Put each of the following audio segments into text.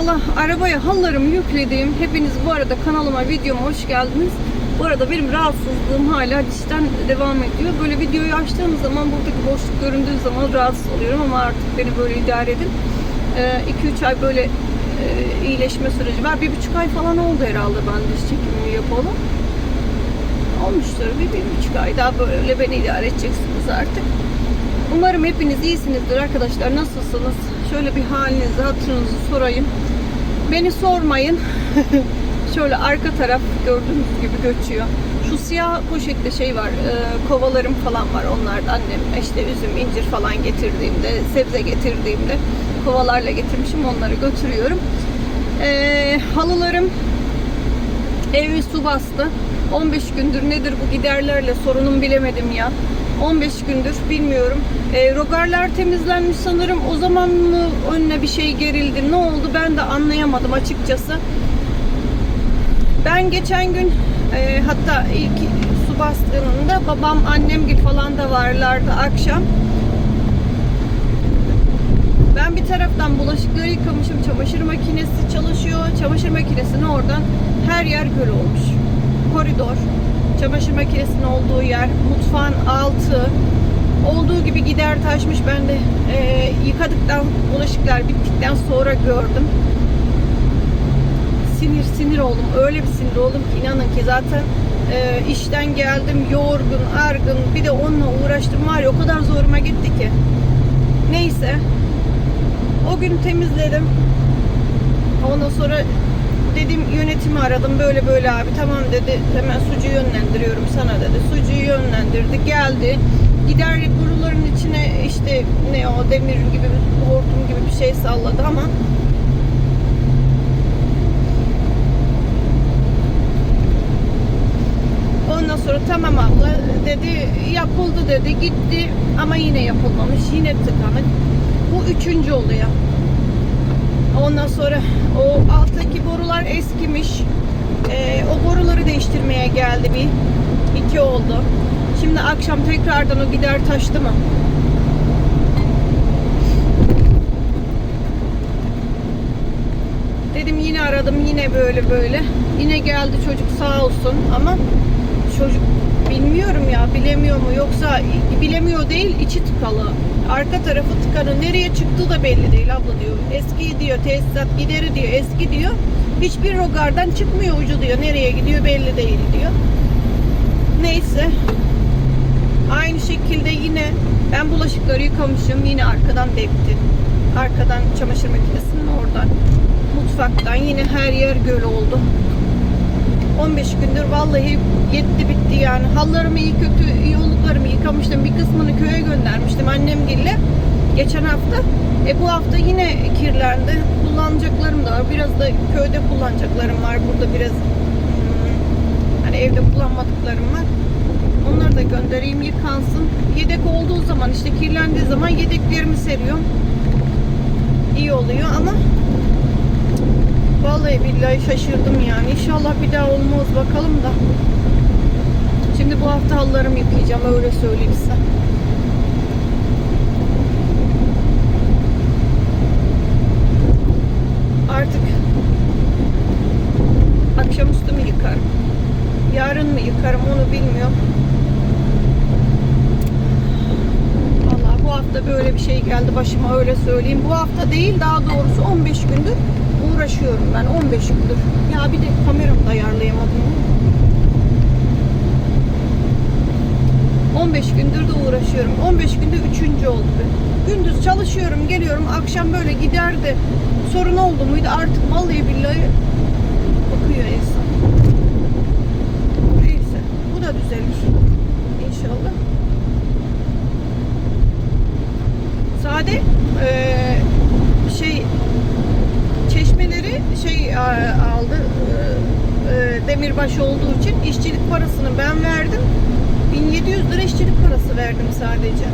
Valla arabaya hallarımı yükledim. Hepiniz bu arada kanalıma, videoma hoş geldiniz. Bu arada benim rahatsızlığım hala dişten devam ediyor. Böyle videoyu açtığım zaman buradaki boşluk göründüğü zaman rahatsız oluyorum ama artık beni böyle idare edin. 2-3 ay böyle e, iyileşme süreci var. Bir buçuk ay falan oldu herhalde ben diş çekimimi yapalı. Olmuştur bir, bir buçuk ay daha böyle beni idare edeceksiniz artık. Umarım hepiniz iyisinizdir arkadaşlar. Nasılsınız? Şöyle bir halinizi, hatırınızı sorayım. Beni sormayın. Şöyle arka taraf gördüğünüz gibi göçüyor. Şu siyah poşette şey var, e, kovalarım falan var. Onlardan annem işte üzüm, incir falan getirdiğimde, sebze getirdiğimde kovalarla getirmişim. Onları götürüyorum. E, halılarım evi su bastı. 15 gündür nedir bu giderlerle sorunum bilemedim ya. 15 gündür bilmiyorum. E, rogarlar temizlenmiş sanırım. O zaman mı önüne bir şey gerildi? Ne oldu? Ben de anlayamadım açıkçası. Ben geçen gün e, hatta ilk su bastığında babam annemgil falan da varlardı akşam. Ben bir taraftan bulaşıkları yıkamışım. Çamaşır makinesi çalışıyor. Çamaşır makinesini oradan her yer göl olmuş. Koridor, çamaşır makinesinin olduğu yer, mutfağın altı, olduğu gibi gider taşmış. Ben de e, yıkadıktan, bulaşıklar bittikten sonra gördüm. Sinir sinir oldum. Öyle bir sinir oldum ki inanın ki zaten e, işten geldim yorgun, argın. Bir de onunla uğraştım var ya o kadar zoruma gitti ki. Neyse. O gün temizledim. Ondan sonra dedim yönetimi aradım böyle böyle abi. Tamam dedi. Hemen sucu yönlendiriyorum sana dedi. Sucuyu yönlendirdi geldi. Gider boruların içine işte ne o demir gibi bir hortum gibi bir şey salladı ama ondan sonra tamam abla dedi. Yapıldı dedi. Gitti ama yine yapılmamış. Yine tıkanık. Bu üçüncü oluyor Ondan sonra o alttaki borular eskimiş. Ee, o boruları değiştirmeye geldi bir. iki oldu. Şimdi akşam tekrardan o gider taştı mı? Dedim yine aradım yine böyle böyle. Yine geldi çocuk sağ olsun ama çocuk bilmiyorum ya bilemiyor mu yoksa bilemiyor değil içi tıkalı. Arka tarafı tıkanı nereye çıktığı da belli değil abla diyor. Eski diyor tesisat gideri diyor eski diyor. Hiçbir rogardan çıkmıyor ucu diyor. Nereye gidiyor belli değil diyor. Neyse. Aynı şekilde yine ben bulaşıkları yıkamışım. Yine arkadan depti. Arkadan çamaşır makinesinin oradan. Mutfaktan yine her yer göl oldu. 15 gündür vallahi yetti bitti yani. Hallarımı iyi kötü yıkamıştım. Kısmını köye göndermiştim annemgille. Geçen hafta. E bu hafta yine kirlendi. Kullanacaklarım da var. Biraz da köyde kullanacaklarım var. Burada biraz hmm, hani evde kullanmadıklarım var. Onları da göndereyim yıkansın. Yedek olduğu zaman işte kirlendiği zaman yedeklerimi seriyorum. İyi oluyor ama Vallahi billahi şaşırdım yani. İnşallah bir daha olmaz bakalım da. Şimdi bu hafta halılarımı yıkayacağım öyle söyleyeyim size. Artık akşamüstü mü yıkarım? Yarın mı yıkarım onu bilmiyorum. Vallahi bu hafta böyle bir şey geldi başıma öyle söyleyeyim. Bu hafta değil daha doğrusu 15 gündür uğraşıyorum ben 15 gündür. Ya bir de kameramı da ayarlayamadım. 15 gündür de uğraşıyorum. 15 günde üçüncü oldu. Gündüz çalışıyorum, geliyorum. Akşam böyle giderdi. Sorun oldu muydu? Artık vallahi billahi bakıyor insan. Neyse. Bu da düzelir. İnşallah. Sade eee, şey çeşmeleri şey aldı demirbaş olduğu için işçilik parasını ben verdim 1700 lira işçilik parası verdim sadece.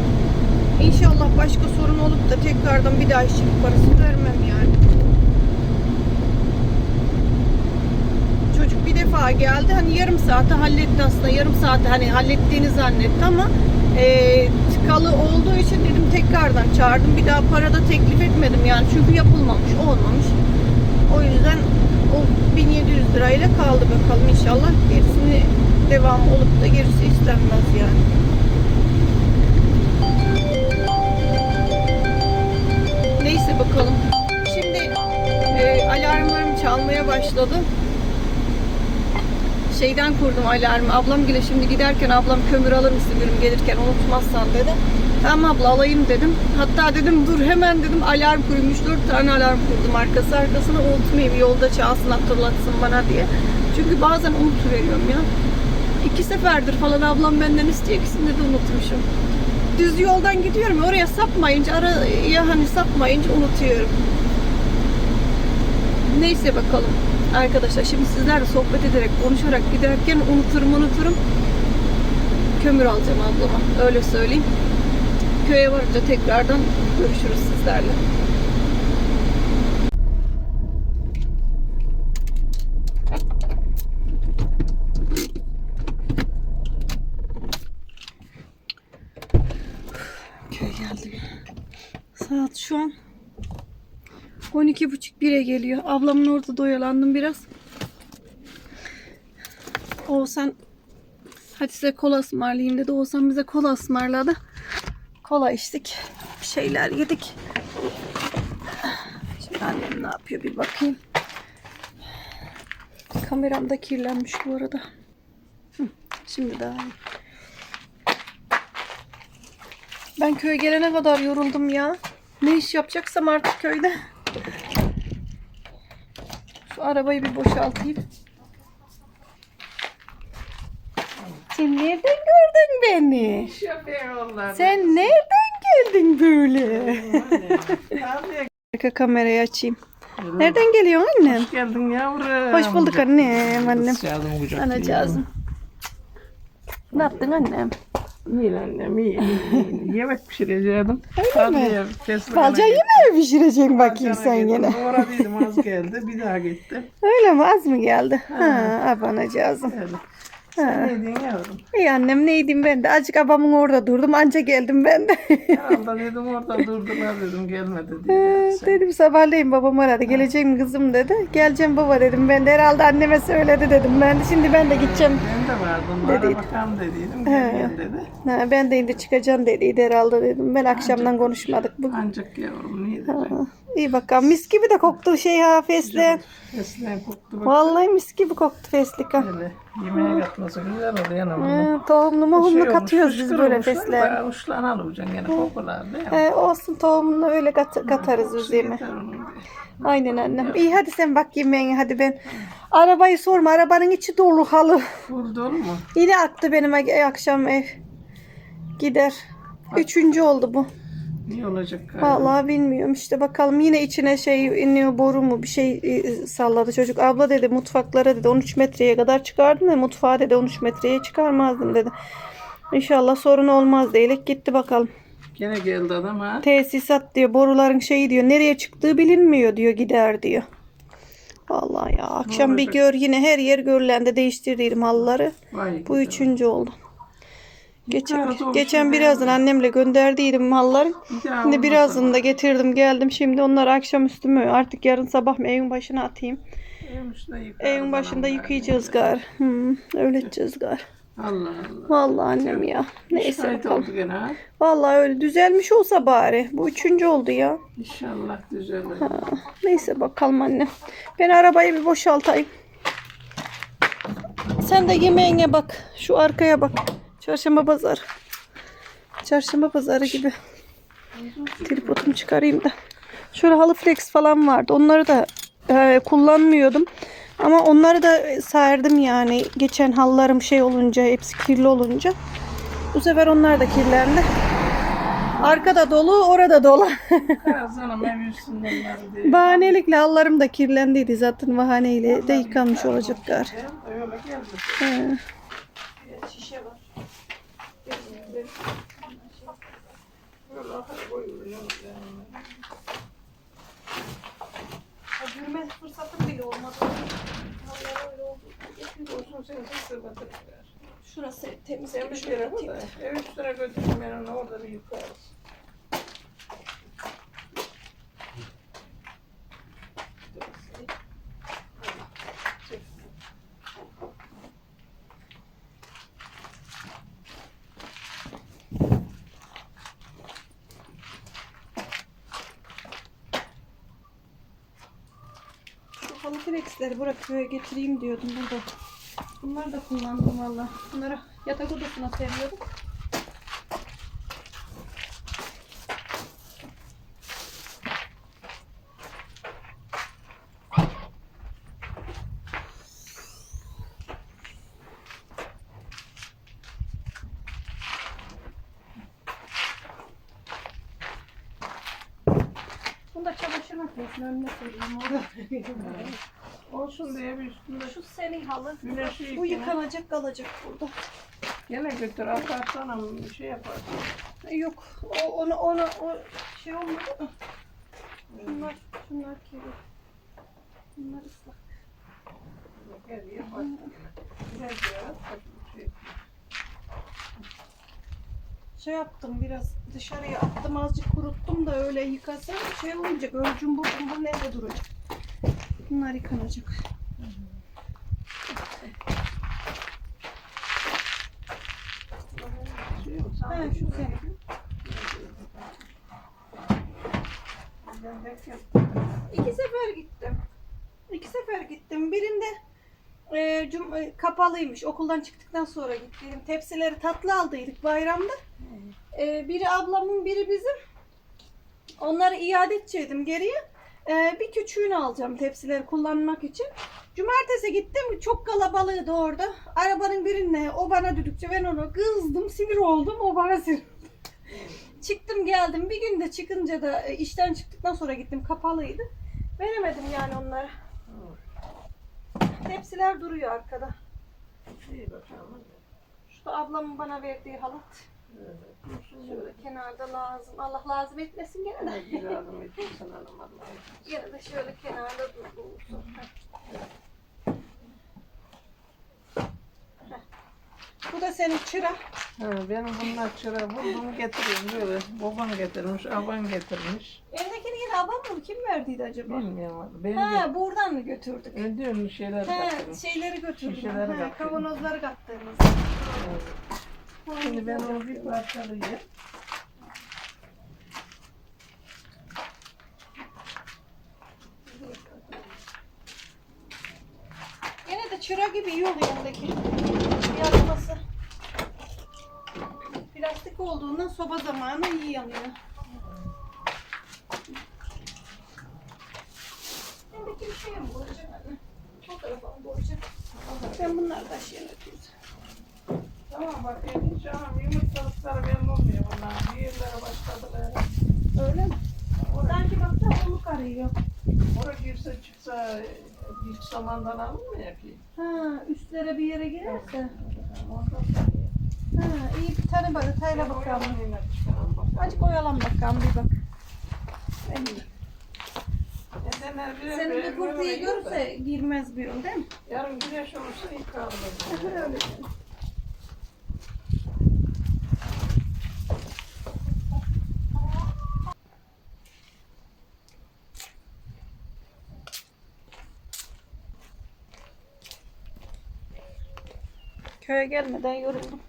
İnşallah başka sorun olup da tekrardan bir daha işçilik parası vermem yani. Çocuk bir defa geldi hani yarım saate halletti aslında yarım saate hani hallettiğini zannetti ama e, tıkalı olduğu için dedim tekrardan çağırdım. Bir daha para da teklif etmedim yani çünkü yapılmamış olmamış. O yüzden o 1700 lirayla kaldı bakalım inşallah. Gerisini devam olup da gerisi istenmez yani. Neyse bakalım. Şimdi e, alarmlarım çalmaya başladı. Şeyden kurdum alarmı. Ablam bile şimdi giderken ablam kömür alır mısın ürün gelirken unutmazsan dedi. Tamam abla alayım dedim. Hatta dedim dur hemen dedim alarm kurmuş. Dört tane alarm kurdum arkası arkasına unutmayayım yolda çalsın hatırlatsın bana diye. Çünkü bazen unutuveriyorum ya. İki seferdir falan ablam benden istiyor ikisinde de unutmuşum. Düz yoldan gidiyorum oraya sapmayınca araya hani sapmayınca unutuyorum. Neyse bakalım. Arkadaşlar şimdi sizlerle sohbet ederek, konuşarak giderken unuturum unuturum. Kömür alacağım ablama. Öyle söyleyeyim. Köye varınca tekrardan görüşürüz sizlerle. Köye geldim. Saat şu an 12.30 1'e geliyor. Ablamın orada doyalandım biraz. Oğuzhan hadi size kola ısmarlayayım dedi. Oğuzhan bize kola ısmarladı. Kola içtik. Bir şeyler yedik. Şimdi annem ne yapıyor bir bakayım. Kameram da kirlenmiş bu arada. Şimdi daha iyi. Ben köye gelene kadar yoruldum ya. Ne iş yapacaksam artık köyde. Şu arabayı bir boşaltayım. Sen nereden gördün beni? Sen nereden geldin böyle? Arka kamerayı açayım. Nereden geliyorsun annem? Hoş geldin yavrum. Hoş bulduk annem, annem. Anacığızım. Ne yaptın annem? İyi annem iyi. Yemek pişireceğim. Öyle mi? Yemeği mi pişireceksin bakayım sen yine? Oradaydım az geldi. Bir daha gitti. Öyle mi? Az mı geldi? Ha, abanacağızım. Öyle. Sen ne diyorsun yavrum? İyi annem neydim ben de. Azıcık abamın orada durdum. Anca geldim ben de. Herhalde dedim orada durdular dedim gelmedi Ee, diye. Sen- dedim sabahleyin babam aradı. Gelecek mi kızım dedi. Geleceğim baba dedim. Ben de herhalde anneme söyledi dedim. Ben de şimdi ben de gideceğim. Ben de vardım. Dediydi. Ara bakalım dediydim. Gel gel dedi. Ha, ben de indi çıkacağım dediydi herhalde dedim. Ben akşamdan konuşmadık bugün. Ancak yavrum ne diyeceğim. İyi bakalım. Mis gibi de koktu şey ha fesleğen. Eslen koktu bak. Vallahi mis gibi koktu feslik ha. Öyle. Yemeğe katması güzel oldu yanıma. Tohumlu mohumlu katıyoruz biz böyle fesleğen. Uçlan alacaksın gene kokular değil mi? He, olsun tohumunu öyle kat- katarız biz yemeğe. Aynen annem. İyi hadi sen bak yemeğine hadi ben. Arabayı sorma. Arabanın içi dolu halı. Vurdu mu? Yine aktı benim akşam ev. Gider. Üçüncü oldu bu. İyi olacak galiba. Vallahi bilmiyorum işte bakalım yine içine şey iniyor boru mu bir şey e, salladı çocuk. Abla dedi mutfaklara dedi 13 metreye kadar çıkardım ve mutfağa dedi 13 metreye çıkarmazdım dedi. İnşallah sorun olmaz diyerek gitti bakalım. Gene geldi adam ha. Tesisat diyor boruların şeyi diyor nereye çıktığı bilinmiyor diyor gider diyor. Vallahi ya akşam bir gör yine her yer görülendi değiştirdim halıları. Vay Bu üçüncü oldu. Geçen, Yukarıda olmuş geçen bir birazdan annemle gönderdiydim malları. Daha Şimdi birazını da getirdim geldim. Şimdi onları akşamüstü mü artık yarın sabah mı evin başına atayım. Evin başında yıkayacağız gar. Hmm, öyle edeceğiz gar. Allah Allah. Vallahi annem ya. Neyse bakalım. oldu gene ha. Vallahi öyle düzelmiş olsa bari. Bu üçüncü oldu ya. İnşallah düzelir. Neyse bakalım anne. Ben arabayı bir boşaltayım. Sen de yemeğine bak. Şu arkaya bak. Çarşamba pazarı. Çarşamba pazarı gibi. Tripodumu çıkarayım da. Şurada halı flex falan vardı. Onları da e, kullanmıyordum. Ama onları da serdim yani. Geçen halılarım şey olunca, hepsi kirli olunca. Bu sefer onlar da kirlendi. Arkada dolu, orada dolu. Bahanelikle hallarım da kirlendiydi zaten bahaneyle de yıkanmış olacaklar. Öyle geldi. He. Yürüme fırsatım bile olmadı. Olsun sen sesle batır. Şurası temiz Sen bir koy da ev üstüne götürün ben onu orada bir yıkarız. Tepsileri bırak köye getireyim diyordum burada. Bunları da kullandım valla. Bunları yatak odasına seriyordum. Bunu da önüne koyayım orada. Olsun diye bir üstünde Şu senin halı. Güneşi Bu yıkayın. yıkanacak kalacak burada. gene götür atarsan bir şey yaparsın. Yok. O, onu, onu, o şey olmadı mı? Şunlar, şunlar kirli. Bunlar ıslak. Gel yaparsın. Gel biraz. Şey. Yaptım biraz dışarıya attım azıcık kuruttum da öyle yıkasam şey olmayacak. Öyle cumbur cumbur nerede duracak? Bunlar yıkanacak. Ha, şu senin. İki sefer gittim. İki sefer gittim. Birinde e, cum- e, kapalıymış. Okuldan çıktıktan sonra gittim. Tepsileri tatlı aldıydık bayramda. E, biri ablamın, biri bizim. Onları iade edecektim geriye. E, bir küçüğünü alacağım tepsileri kullanmak için. Cumartesi gittim. Çok kalabalığıydı orada. Arabanın birine o bana düdükçe ben onu kızdım. Sinir oldum. O bana sinir Çıktım geldim. Bir günde çıkınca da e, işten çıktıktan sonra gittim. Kapalıydı. Veremedim yani onlara. Tepsiler duruyor arkada. İyi bakalım. Şu da ablamın bana verdiği halat. Evet. Şöyle kenarda lazım. Allah lazım etmesin gene de. Bir yardım etsin hanım Allah'ım. Gene de şöyle kenarda dur- dursun. Bu da senin çıra. Ha, benim bunlar çıra buldum getiriyorum böyle. Babam getirmiş, aban getirmiş. Evdekini yine abam mı? Kim verdiydi acaba? Bilmiyorum. Ben Ha buradan mı götürdük? ödüyorum şeyler He, getirmiş. şeyleri götürdük. Şişeleri Ha, kattım. kavanozları kattığımız. Evet. Şimdi ben onu bir parçalayayım. Gene de çıra gibi iyi oluyor yanındaki. Yakması. Plastik olduğundan soba zamanı iyi yanıyor. Yanındaki bir şeye mi anne? O tarafa mı koyacağım? Ben bunları taşıyan ötüyorum. Tamam bak hiç anam yumurtalıkları benim olmuyor bunlar. Diğerlere başladılar. Öyle mi? Sanki baksana oluk arıyor. Oraya girse çıksa ilk zamandan alınmıyor ki. Ha, üstlere bir yere girerse. Ondan. Ha, iyi bir tane bana tayla bakalım. Azıcık oyalan bakalım bir bak. Birer bu kurtiyi görürse girmez bir yol değil mi? Yarın güneş olursa yıkarım. Öyle. Köye gelmeden yoruldum.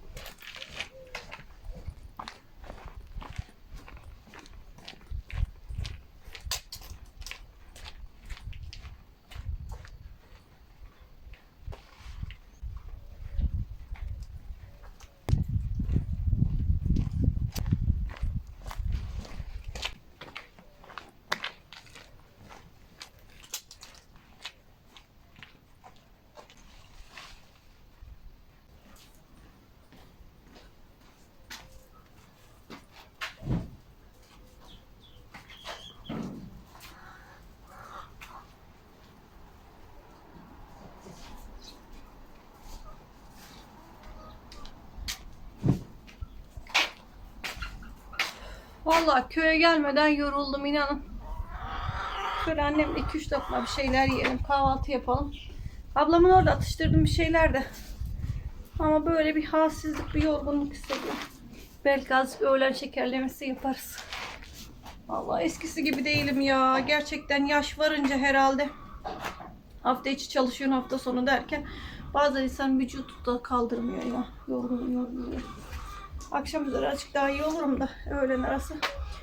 Vallahi köye gelmeden yoruldum inanın. Şöyle annemle 2-3 lokma bir şeyler yiyelim, kahvaltı yapalım. Ablamın orada atıştırdım bir şeyler de. Ama böyle bir halsizlik, bir yorgunluk hissediyorum. Belki azıcık öğlen şekerlemesi yaparız. Vallahi eskisi gibi değilim ya. Gerçekten yaş varınca herhalde. Hafta içi çalışıyorsun hafta sonu derken bazen insan vücudu da kaldırmıyor ya. Yorgun yorgun. Akşam üzeri açık daha iyi olurum da öğlen arası.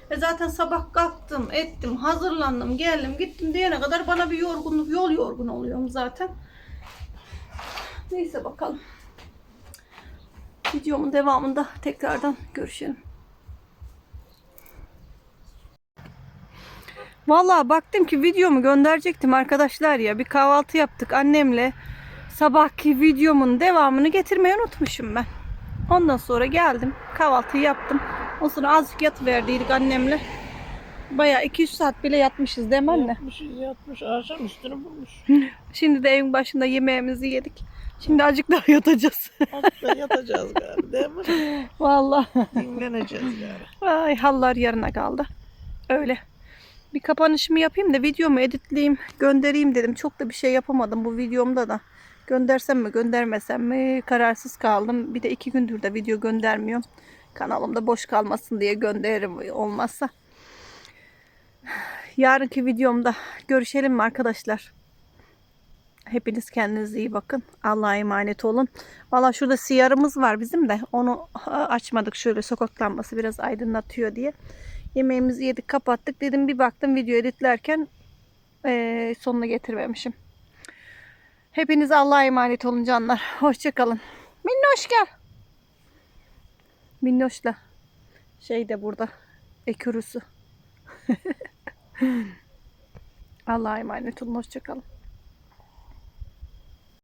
E zaten sabah kalktım, ettim, hazırlandım, geldim, gittim diyene kadar bana bir yorgunluk, yol yorgun oluyorum zaten. Neyse bakalım. Videomun devamında tekrardan görüşelim. Vallahi baktım ki videomu gönderecektim arkadaşlar ya. Bir kahvaltı yaptık annemle. Sabahki videomun devamını getirmeyi unutmuşum ben. Ondan sonra geldim. Kahvaltıyı yaptım. Ondan sonra azıcık yatıverdiydik annemle. Bayağı 2-3 saat bile yatmışız değil mi anne? Yatmışız yatmış akşam üstünü bulmuş. Şimdi de evin başında yemeğimizi yedik. Şimdi azıcık daha yatacağız. Hatta yatacağız gari değil mi? Vallahi. Dinleneceğiz gari. Ay hallar yarına kaldı. Öyle. Bir kapanışımı yapayım da videomu editleyeyim, göndereyim dedim. Çok da bir şey yapamadım bu videomda da. Göndersem mi göndermesem mi kararsız kaldım. Bir de iki gündür de video göndermiyorum. Kanalımda boş kalmasın diye gönderirim olmazsa. Yarınki videomda görüşelim mi arkadaşlar? Hepiniz kendinize iyi bakın. Allah'a emanet olun. Valla şurada siyarımız var bizim de. Onu açmadık şöyle sokak lambası biraz aydınlatıyor diye. Yemeğimizi yedik kapattık. Dedim bir baktım video editlerken eee, sonuna getirmemişim. Hepiniz Allah'a emanet olun canlar. Hoşçakalın. Minnoş gel. Minnoş'la şey de burada. Ekürüsü. Allah'a emanet olun. Hoşçakalın.